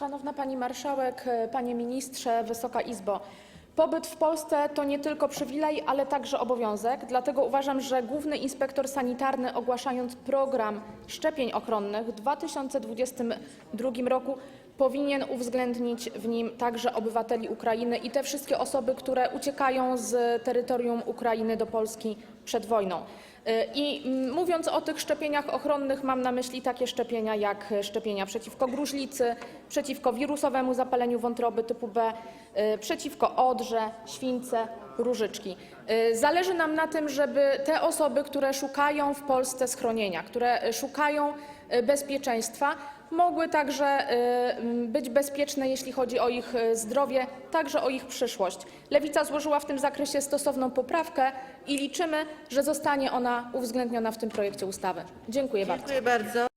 Szanowna Pani Marszałek, Panie Ministrze, Wysoka Izbo. Pobyt w Polsce to nie tylko przywilej, ale także obowiązek. Dlatego uważam, że główny inspektor sanitarny ogłaszając program szczepień ochronnych w 2022 roku powinien uwzględnić w nim także obywateli Ukrainy i te wszystkie osoby, które uciekają z terytorium Ukrainy do Polski przed wojną. I mm, mówiąc o tych szczepieniach ochronnych, mam na myśli takie szczepienia jak szczepienia przeciwko gruźlicy, przeciwko wirusowemu zapaleniu wątroby typu B, y, przeciwko odrze, śwince, różyczki. Y, Zależy nam na tym, żeby te osoby, które szukają w Polsce schronienia, które y, szukają y, bezpieczeństwa, mogły także y, być bezpieczne, jeśli chodzi o ich y, zdrowie, także o ich przyszłość. Lewica złożyła w tym zakresie stosowną poprawkę i liczymy, że zostanie ona uwzględniona w tym projekcie ustawy. Dziękuję bardzo. Dziękuję bardzo.